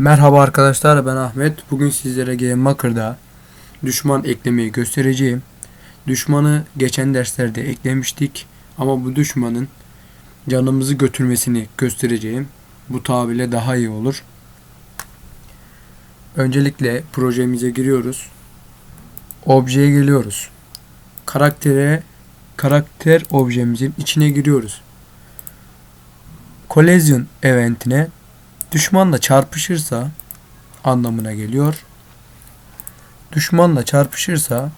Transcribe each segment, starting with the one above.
Merhaba arkadaşlar ben Ahmet. Bugün sizlere Game Maker'da düşman eklemeyi göstereceğim. Düşmanı geçen derslerde eklemiştik ama bu düşmanın canımızı götürmesini göstereceğim. Bu tabirle daha iyi olur. Öncelikle projemize giriyoruz. Objeye geliyoruz. Karaktere karakter objemizin içine giriyoruz. Collision eventine düşmanla çarpışırsa anlamına geliyor. Düşmanla çarpışırsa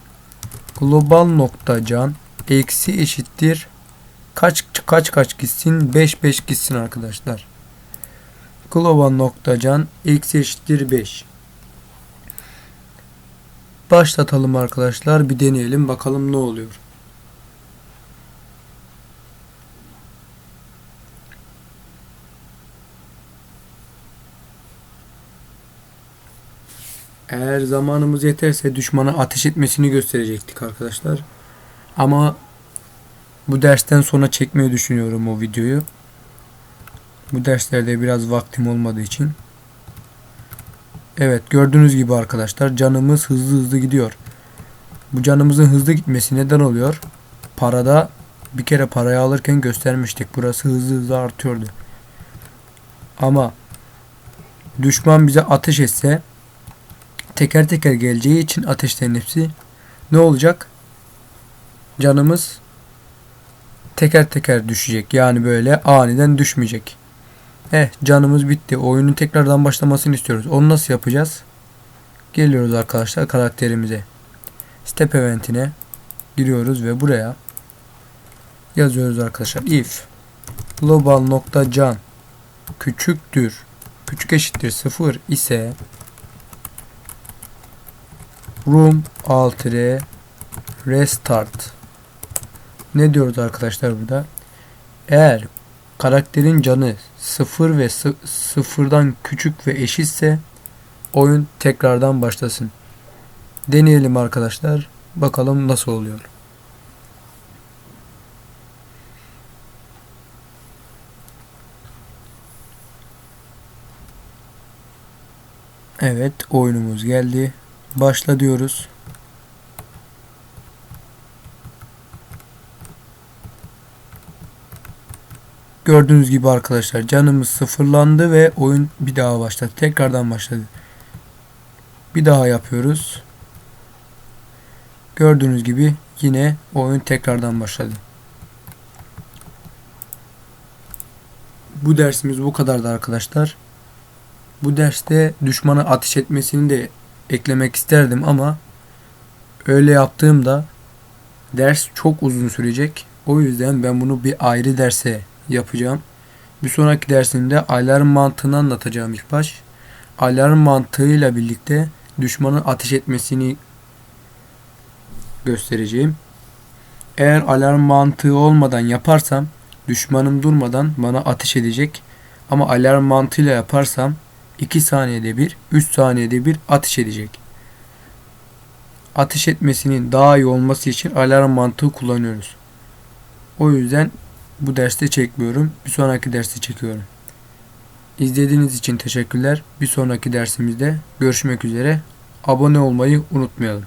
global nokta can eksi eşittir kaç kaç kaç gitsin 5 5 gitsin arkadaşlar. Global nokta can eksi eşittir 5. Başlatalım arkadaşlar bir deneyelim bakalım ne oluyor. Eğer zamanımız yeterse düşmana ateş etmesini gösterecektik arkadaşlar. Ama bu dersten sonra çekmeyi düşünüyorum o videoyu. Bu derslerde biraz vaktim olmadığı için. Evet gördüğünüz gibi arkadaşlar canımız hızlı hızlı gidiyor. Bu canımızın hızlı gitmesi neden oluyor? Parada bir kere parayı alırken göstermiştik. Burası hızlı hızlı artıyordu. Ama düşman bize ateş etse teker teker geleceği için ateşlerin hepsi ne olacak? Canımız teker teker düşecek. Yani böyle aniden düşmeyecek. Eh canımız bitti. Oyunun tekrardan başlamasını istiyoruz. Onu nasıl yapacağız? Geliyoruz arkadaşlar karakterimize. Step eventine giriyoruz ve buraya yazıyoruz arkadaşlar. If global nokta can küçüktür küçük eşittir sıfır ise room altre restart. Ne diyoruz arkadaşlar burada? Eğer karakterin canı sıfır ve sı- sıfırdan küçük ve eşitse oyun tekrardan başlasın. Deneyelim arkadaşlar. Bakalım nasıl oluyor. Evet oyunumuz geldi Başla diyoruz. Gördüğünüz gibi arkadaşlar canımız sıfırlandı ve oyun bir daha başladı. Tekrardan başladı. Bir daha yapıyoruz. Gördüğünüz gibi yine oyun tekrardan başladı. Bu dersimiz bu kadardı arkadaşlar. Bu derste düşmana ateş etmesini de eklemek isterdim ama öyle yaptığımda ders çok uzun sürecek. O yüzden ben bunu bir ayrı derse yapacağım. Bir sonraki dersimde alarm mantığını anlatacağım ilk baş. Alarm mantığıyla birlikte düşmanın ateş etmesini göstereceğim. Eğer alarm mantığı olmadan yaparsam düşmanım durmadan bana ateş edecek. Ama alarm mantığıyla yaparsam 2 saniyede bir, 3 saniyede bir ateş edecek. Ateş etmesinin daha iyi olması için alarm mantığı kullanıyoruz. O yüzden bu derste çekmiyorum. Bir sonraki derste çekiyorum. İzlediğiniz için teşekkürler. Bir sonraki dersimizde görüşmek üzere. Abone olmayı unutmayalım.